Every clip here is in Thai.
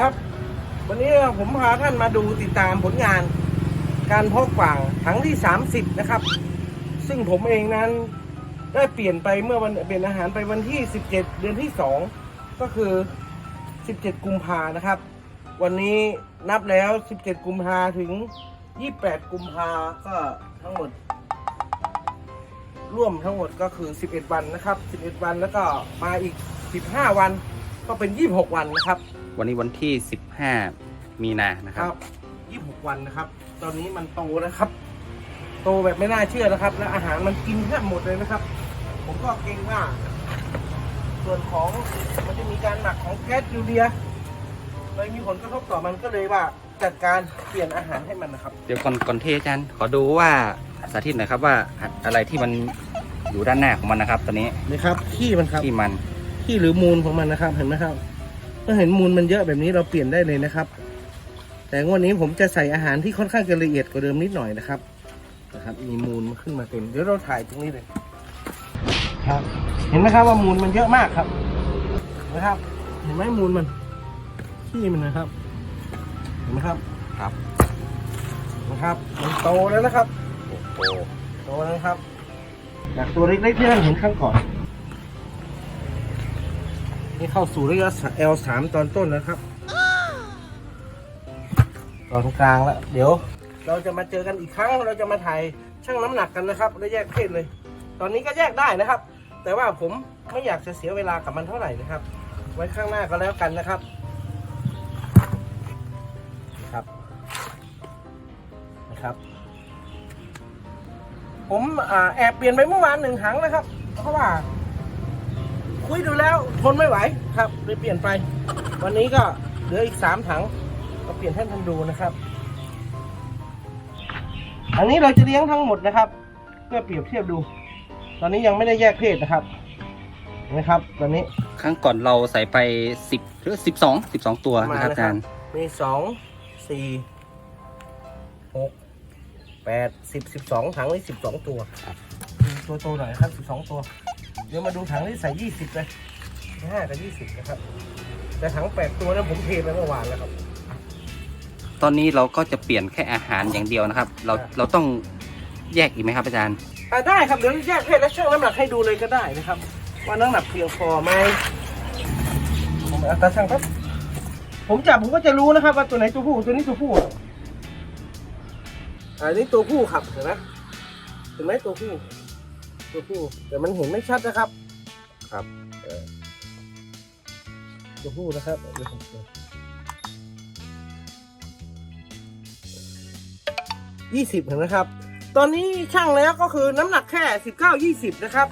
ครับ วันนี้ผมพาท่านมาดูติดตามผลงาน การเพาะกวางครั้งที่ 30 นะครับ ซึ่งผมเองนั้นได้เปลี่ยนไปเมื่อวันเปลี่ยนอาหารไปวันที่ 17 เดือนที่ 2 ก็คือ 17 กุมภานะครับ วันนี้นับแล้ว 17 กุมภาถึง 28 กุมภาก็ทั้งหมด ร่วมทั้งหมดก็คือ 11 วันนะครับ 11 วันแล้วก็มาอีก 15 วันก็เป็น 26 วันนะครับ วันนี้วันที่ 15 มีนานะคครับรับ26 วันนะครับ ตอนนี้มันโตนะครับ โตแบบไม่น่าเชื่อนะครับ และอาหารมันกินแทบหมดเลยนะครับ ผมก็เกรงว่า ส่วนของมันจะมีการหมักของแก๊สยูเรียเลยมีผลกระทบต่อมันก็เลยว่าจัดการเปลี่ยนอาหารให้มันนะครับ เดี๋ยวก่อนก่อนเทอาจารย์ขอดูว่าสาธิตหน่อยครับว่าอะไรที่มันอยู่ด้านหน้าของมันนะครับ ตอนนี้นะครับขี้มันครับที่มันขี้หรือมูลของมันนะครับ เห็นไหมครับ เมื่อเห็นมูลมันเยอะแบบนี้เราเปลี่ยนได้เลยนะครับ แต่งวันนี้ผมจะใส่อาหารที่ค่อนข้างจะละเอียดกว่าเดิมนิดหน่อยนะครับนะครับ มีมูลขึ้นมาเต็มเดี๋ยวเราถ่ายตรงนี้เลยครับ เห็นไหมครับว่ามูลมันเยอะมากครับเห็นะครับ เห็นไหมมูลมันขี้มันนะครับ เห็นไหมครับครับนะครับมันโตแล้วนะครับโอ้โหโตแล้วนะครับจากตัวเล็กๆที่ท่านเห็นข้างก่อน นี่เข้าสู่ระยะ L3 ตอนต้นแล้วครับ ตอนกลางแล้วเดี๋ยว เราจะมาเจอกันอีกครั้งเราจะมาถ่ายชั่งน้ำหนักกันนะครับและแยกเพศเลย ตอนนี้ก็แยกได้นะครับ แต่ว่าผมไม่อยากจะเสียเวลากับมันเท่าไหร่นะครับ ไว้ข้างหน้าก็แล้วกันนะครับครับนะครับ ผมแอบเปลี่ยนไปเมื่อวานหนึ่งถังนะครับ เพราะว่า คุยดูแล้วทนไม่ไหวครับเลยเปลี่ยนไป วันนี้ก็เหลืออีกสามถังก็เปลี่ยนให้ท่านดูนะครับ อันนี้เราจะเลี้ยงทั้งหมดนะครับ เพื่อเปรียบเทียบดู ตอนนี้ยังไม่ได้แยกเพศนะครับเห็นไหมครับ ตอนนี้ครั้งก่อนเราใส่ไป10หรือ12 12ตัวนะครับอาจารย์มีสองสี่หกแปดสิบสิบสองถังนี่สิบสองตัวครับตัวโตหน่อยครับสิบสองตัว เดี๋ยวมาดูถังที่ใส่ยี่สิบเลยห้ากับยี่สิบนะครับ แต่ถังแปดตัวนั้นผมเทไปเมื่อวานแล้วครับ ตอนนี้เราก็จะเปลี่ยนแค่อาหารอย่างเดียวนะครับ เราครับเราต้องแยกอีกไหมครับอาจารย์อ่าได้ครับเดี๋ยวแยกเพศและชั่งน้ำหนักให้ดูเลยก็ได้นะครับ ว่าน้ำหนักเพียงพอไหมผมเอาตาช่างครับ ผมจับผมก็จะรู้นะครับ ว่าตัวไหนตัวผู้ตัวนี้ตัวผู้อันนี้ตัวผู้ครับเห็นไหมเห็นไหมตัวผู้ ตัวผู้แต่มันเห็นไม่ชัดนะครับ ครับเออตัวผู้นะครับเดี๋ยวผมเปิดยี่สิบเห็นไหมครับ ตอนนี้ช่างแล้วก็คือน้ำหนักแค่สิบเก้ายี่สิบนะครับ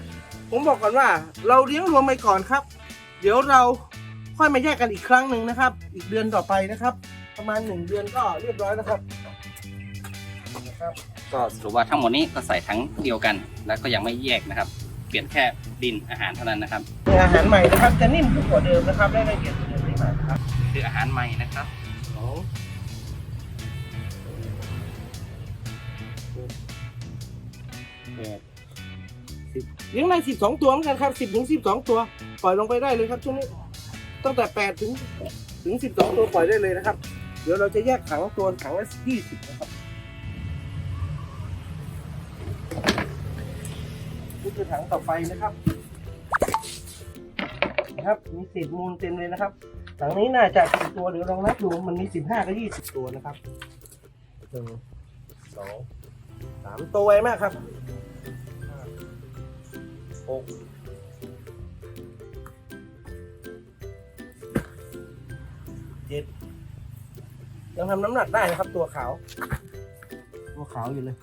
ผมบอกก่อนว่า เราเลี้ยงรวมไปก่อนครับ เดี๋ยวเราค่อยมาแยกกันอีกครั้งหนึ่งนะครับ อีกเดือนต่อไปนะครับ ประมาณหนึ่งเดือนก็เรียบร้อยนะครับนะ ครับ ก็สรุปว่าทั้งหมดนี้ก็ใส่ทั้งเดียวกัน แล้วก็ยังไม่แยกนะครับ เปลี่ยนแค่ดินอาหารเท่านั้นนะครับเป็นอาหารใหม่นะครับจะนิ่มขึ้นกว่าเดิมนะครับได้ละเอียดกว่าเดิมนิดหน่อยนะครับคืออาหารใหม่นะครับสองแปดสิบเลี้ยงได้สิบสองตัวเหมือนกันครับสิบถึงสิบสองตัว ปล่อยลงไปได้เลยครับช่วงนี้ตั้งแต่แปดถึงถึงสิบสองตัวปล่อยได้เลยนะครับ เดี๋ยวเราจะแยกถังตัวถังละยี่สิบนะครับ คือถังต่อไปนะครับนะครับ มีเศษมูลเต็มเลยนะครับถังนี้น่าจะกี่ตัวเดี๋ยวลองนับดูมันมีสิบห้ากับยี่สิบตัวนะครับหนึ่งสองสามตัวไวมากครับห้าหกเจ็ดยังทำน้ำหนักได้นะครับตัวขาว ตัวขาวอยู่เลย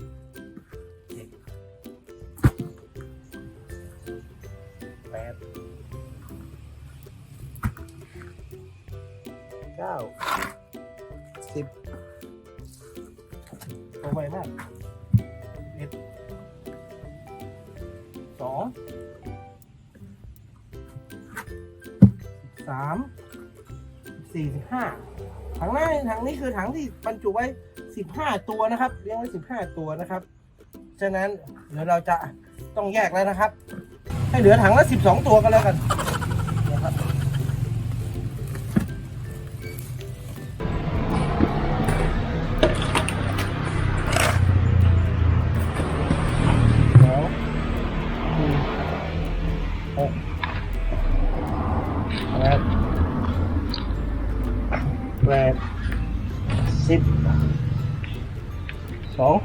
ดเก้าสิบโตไวมากเอ็ดสองสามสี่สิบห้าถังหน้าถังนี้คือถังที่บรรจุไว้สิบห้าตัวนะครับเลี้ยงไว้สิบห้าตัวนะครับ ฉะนั้นเดี๋ยวเราจะต้องแยกแล้วนะครับ ให้เหลือถังละสิบสองตัวก็แล้วกันนะครับแปดสิบสอง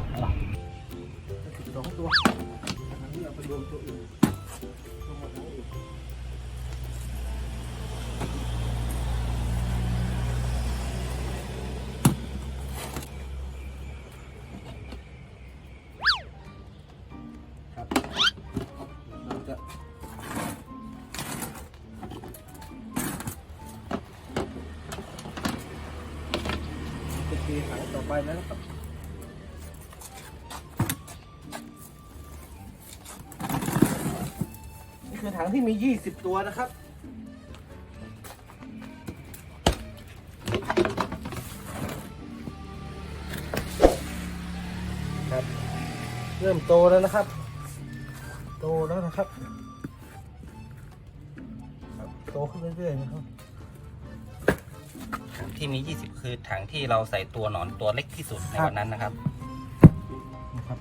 สิบสองตัวนนี้เอาไปรวมตัวอื่น ไปแล้วนะครับนี่คือถังที่มี 20 ตัวนะครับครับ เริ่มโตแล้วนะครับ โตแล้วนะครับ โตขึ้นเรื่อยๆนะครับ ที่มี 20 คือถังที่เราใส่ตัวหนอนตัวเล็กที่สุดในครับวันนั้นนะครับนะครับ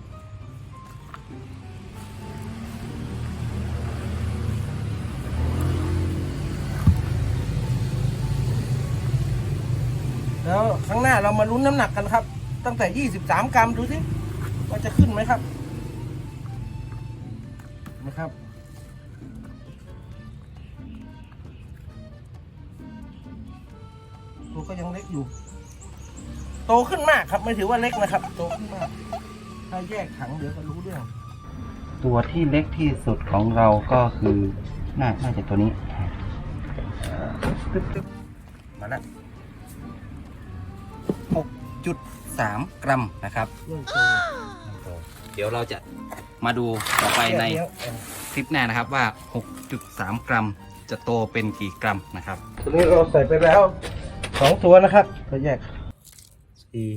แล้วครั้งหน้าเรามาลุ้นน้ำหนักกันครับ ตั้งแต่ 23 กรัมดูสิว่าจะขึ้นไหมครับนะครับ ก็ยังเล็กอยู่ โตขึ้นมากครับ ไม่ถือว่าเล็กนะครับ โตขึ้นมากถ้าแยกถังเดี๋ยวก็รู้เรื่อง ตัวที่เล็กที่สุดของเราก็คือน่าน่าจะตัวนี้ตึ๊บตึ๊บมาแล้ว6.3กรัมนะครับเรื่องโตเดี๋ยวเราจะมาดูต่อไปในแยกเยอะคลิปหน้านะครับว่า 6.3 กรัมจะโตเป็นกี่กรัมนะครับ ตัวนี้เราใส่ไปแล้ว สองตัวนะครับก็แยกสี่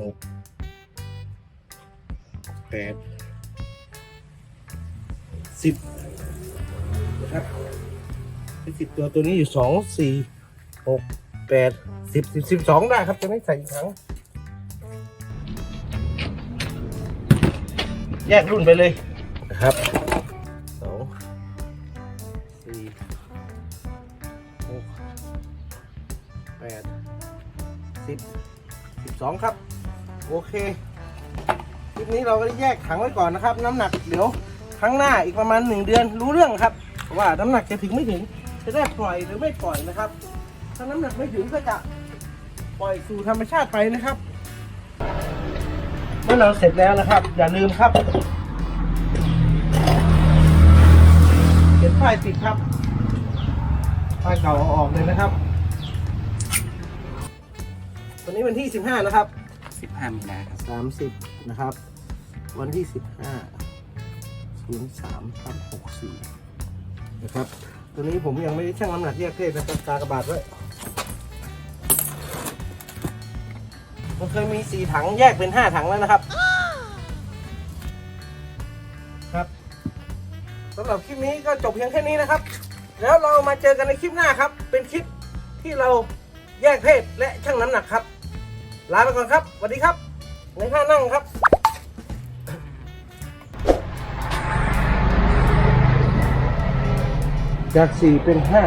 หกแปดสิบนะครับเป็นสิบตัวตัวนี้อยู่สองสี่หกแปดสิบสิบสิบสองได้ครับตัวนี้ใส่อีกครั้งแยกรุ่นไปเลยนะครับ 12 ครับ โอเคคลิปนี้เราก็ได้แยกถังไว้ก่อนนะครับ น้ำหนักเดี๋ยวครั้งหน้าอีกประมาณ 1 เดือนรู้เรื่องครับ ว่าน้ำหนักจะถึงไม่ถึง จะได้ปล่อยหรือไม่ปล่อยนะครับ ถ้าน้ำหนักไม่ถึงก็จะปล่อยสู่ธรรมชาติไปนะครับ เมื่อเราเสร็จแล้วนะครับ อย่าลืมครับเก็บนป้ายติดครับป้ายเก่าเอาออกเลยนะครับ วันนี้วันที่ 15 นะครับ 15 มีนาครับสามสิบนะครับ วันที่สิบห้าศูนย์สามทับหกสี่นะครับ ตัวนี้ผมยังไม่ได้ชั่งน้ำหนักแยกเพศนะครับกากระบาดไว้มันเคยมีสี่ถังแยกเป็นห้าถังแล้วนะครับ ครับสำหรับคลิปนี้ก็จบเพียงแค่นี้นะครับ แล้วเรามาเจอกันในคลิปหน้าครับ เป็นคลิปที่เราแยกเพศและชั่งน้ำหนักครับ ลาไปก่อนครับสวัสดีครับ ในท่านั่งครับจากสี่เป็นห้า